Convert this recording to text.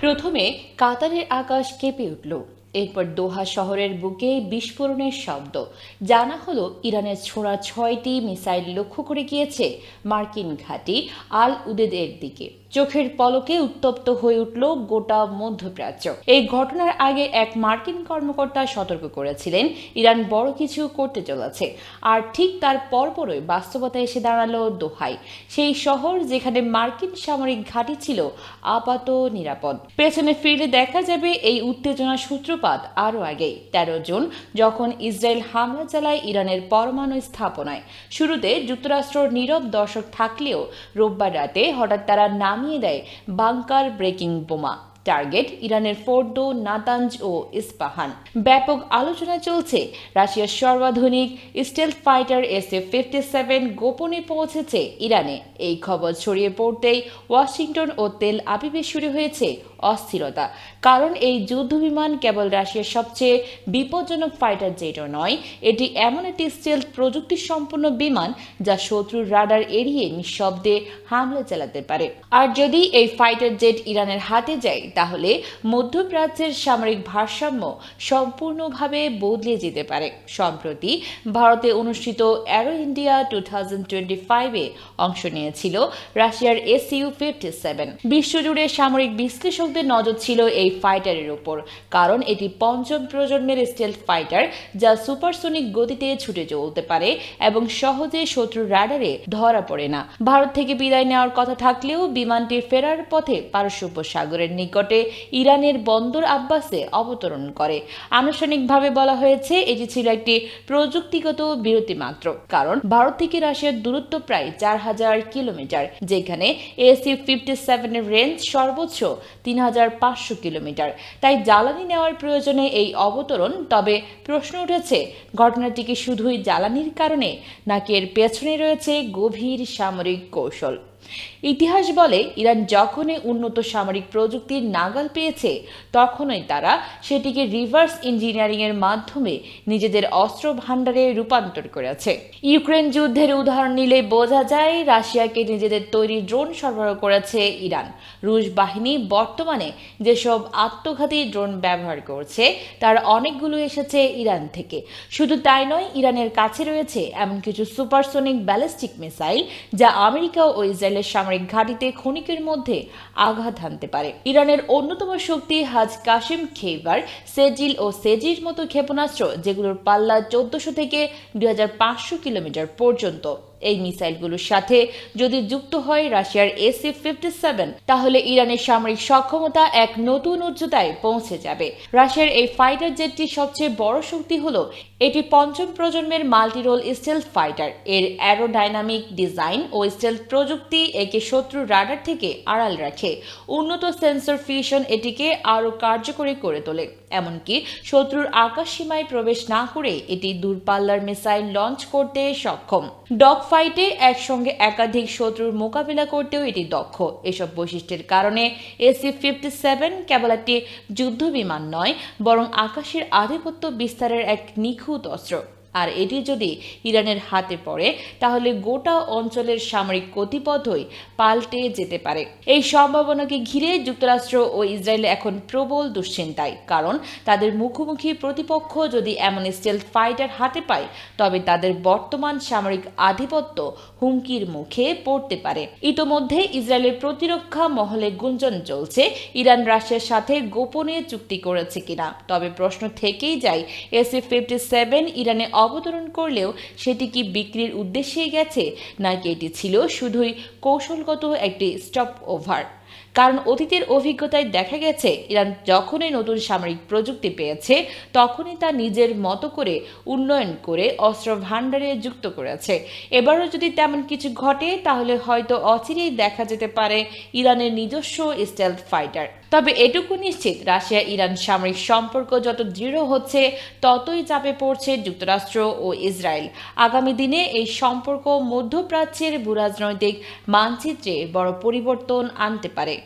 প্রথমে কাতারের আকাশ কেঁপে উঠল। এরপর দোহা শহরের বুকে বিস্ফোরণের শব্দ। জানা হলো, ইরানের ছোড়া ছয়টি মিসাইল লক্ষ্য করে গিয়েছে মার্কিন ঘাঁটি আল উদেদের দিকে। চোখের পলকে উত্তপ্ত হয়ে উঠল গোটা মধ্যপ্রাচ্য। এই ঘটনার আগে এক মার্কিন কর্মকর্তা সতর্ক করেছিলেন, ইরান বড় কিছু করতে চলেছে। আর ঠিক তার পরপরই বাস্তবতা এসে দাঁড়াল দোহাই সেই শহর যেখানে মার্কিন সামরিক ঘাঁটি ছিল, আপাত নিরাপদ। পেছনে ফিরলে দেখা যাবে এই উত্তেজনার সূত্রপাত আরও আগেই তেরো জুন, যখন ইসরায়েল হামলা চালায় ইরানের পরমাণু স্থাপনায়। শুরুতে যুক্তরাষ্ট্র নীরব দর্শক থাকলেও রোববার রাতে হঠাৎ তারা নামিয়ে দেয় বাংকার ব্রেকিং বোমা। টার্গেট ইরানের ফোর্ডো, নাতাঞ্জ ও ইস্পাহান। ব্যাপক আলোচনা চলছে। রাশিয়ার সর্বাধুনিক stealth fighter S F fifty seven গোপনে পৌঁছেছে ইরানে। এই খবর ছড়িয়ে পড়তেই ওয়াশিংটন ও তেল আবিবে শুরু হয়েছে অস্থিরতা। কারণ এই যুদ্ধবিমান কেবল রাশিয়ার সবচেয়ে বিপজ্জনক ফাইটার জেটও নয়, এটি এমন একটি স্টেলথ প্রযুক্তি সম্পন্ন বিমান যা শত্রুর রাডার এড়িয়ে নিঃশব্দে হামলা চালাতে পারে। আর যদি এই ফাইটার জেট ইরানের হাতে যায়, তাহলে মধ্যপ্রাচ্যের সামরিক ভারসাম্য সম্পূর্ণভাবে বদলে যেতে পারে। সম্প্রতি ভারতে অনুষ্ঠিত Aero India two thousand twenty ফাইভে অংশ নিয়েছিল রাশিয়ার এসইউ ফিফটি সেভেন বিশ্বজুড়ে সামরিক বিশ্লেষকদের নজর ছিল এই ফাইটারের উপর, কারণ এটি পঞ্চম প্রজন্মের স্টেলথ ফাইটার যা সুপারসোনিক গতিতে ছুটে চলতে পারে এবং সহজে শত্রুর রাডারে ধরা পড়ে না। ভারত থেকে বিদায় নেওয়ার কথা থাকলেও বিমানটি ফেরার পথে পারস্য উপসাগরের নিকটে ইরানের বন্দর আব্বাসে অবতরণ করে। আনুষ্ঠানিকভাবে বলা হয়েছে, এটি ছিল একটি প্রযুক্তিগত বিরতি মাত্র, কারণ ভারত থেকে রাশিয়ার দূরত্ব প্রায় চার হাজার কিলোমিটার, যেখানে এসি ফিফটি সেভেনের রেঞ্জ সর্বোচ্চ তিন হাজার পাঁচশো কিলোমিটার। তাই জ্বালানি নেওয়ার প্রয়োজনে এই অবতরণ, তবে প্রশ্ন উঠেছে ঘটনাটিকে শুধুই জ্বালানির কারণে, নাকি এর পেছনে রয়েছে গভীর সামরিক কৌশল? ইতিহাস বলে, ইরান যখনই উন্নত সামরিক প্রযুক্তির নাগাল পেয়েছে, তখনই তারা সেটিকে রিভার্স ইঞ্জিনিয়ারিং এর মাধ্যমে নিজেদের অস্ত্র ভাণ্ডারে রূপান্তর করেছে। ইউক্রেন যুদ্ধের উদাহরণ নিলে বোঝা যায়, রাশিয়াকে নিজেদের তৈরি ড্রোন সরবরাহ করেছে ইরান। রুশ বাহিনী বর্তমানে যেসব আত্মঘাতী ড্রোন ব্যবহার করছে, তার অনেকগুলো এসেছে ইরান থেকে। শুধু তাই নয়, ইরানের কাছে রয়েছে এমন কিছু সুপারসোনিক ব্যালিস্টিক মিসাইল, যা আমেরিকা ও ইসরায়েলের সামরিক ঘাঁটিতে ক্ষণিকের মধ্যে আঘাত হানতে পারে। ইরানের অন্যতম শক্তি হাজ কাশিম খেইবার, সেজিল ও সেজির মতো ক্ষেপণাস্ত্র, যেগুলোর পাল্লা চোদ্দশো থেকে দুই হাজার পাঁচশো কিলোমিটার পর্যন্ত এই মিসাইলগুলোর সাথে যদি যুক্ত হয় রাশিয়ার এসি ফিফটি সেভেন, তাহলে ইরানের সামরিক সক্ষমতা এক নতুন উচ্চতায় পৌঁছে যাবে। রাশিয়ার এই ফাইটার জেটটির সবচেয়ে বড় শক্তি হল এটি পঞ্চম প্রজন্মের মাল্টিরোল স্টেলথ ফাইটার। এর অ্যারোডাইনামিক ডিজাইন ও স্টেলথ প্রযুক্তি একে শত্রুর রাডার থেকে আড়াল রাখে। উন্নত সেন্সর ফিউশন এটিকে আরও কার্যকরী করে তোলে। এমনকি শত্রুর আকাশ সীমায় প্রবেশ না করে এটি দূরপাল্লার মিসাইল লঞ্চ করতে সক্ষম। ডগ ফাইটে একসঙ্গে একাধিক শত্রুর মোকাবিলা করতেও এটি দক্ষ। এসব বৈশিষ্ট্যের কারণে এসি ফিফটি সেভেন কেবল একটি যুদ্ধ বিমান নয়, বরং আকাশের আধিপত্য বিস্তারের এক নিখুঁত অস্ত্র। আর এটি যদি ইরানের হাতে পড়ে, তাহলে গোটা অঞ্চলের সামরিক গতিপথই পাল্টে যেতে পারে। এই সম্ভাবনাকে ঘিরে যুক্তরাষ্ট্র ও ইসরায়েল এখন প্রবল দুশ্চিন্তায়, কারণ তাদের মুখোমুখি প্রতিপক্ষ যদি এমন স্টেলথ ফাইটার হাতে পায়, তবে তাদের বর্তমান সামরিক আধিপত্য হুমকির মুখে পড়তে পারে। ইতোমধ্যে ইসরায়েলের প্রতিরক্ষা মহলে গুঞ্জন চলছে, ইরান রাশিয়ার সাথে গোপনে চুক্তি করেছে কিনা। তবে প্রশ্ন থেকেই যায় এসি ফিফটি সেভেন ইরানে অবতরণ করলেও সেটি কি বিক্রির উদ্দেশ্যেই গেছে, নাকি এটি ছিল শুধুই কৌশলগত একটি স্টপ ওভার কারণ অতীতের অভিজ্ঞতায় দেখা গেছে, ইরান যখনই নতুন সামরিক প্রযুক্তি পেয়েছে, তখনই তা নিজের মতো করে উন্নয়ন করে অস্ত্র ভাণ্ডারে যুক্ত করেছে। এবারও যদি তেমন কিছু ঘটে, তাহলে হয়তো অচিরেই দেখা যেতে পারে ইরানের নিজস্ব স্টেলথ ফাইটার তবে এটুকু নিশ্চিত, রাশিয়া, ইরান সামরিক সম্পর্ক যত দৃঢ় হচ্ছে, ততই চাপে পড়ছে যুক্তরাষ্ট্র ও ইসরায়েল। আগামী দিনে এই সম্পর্ক মধ্যপ্রাচ্যের ভূরাজনৈতিক মানচিত্রে বড় পরিবর্তন আনতে পারে।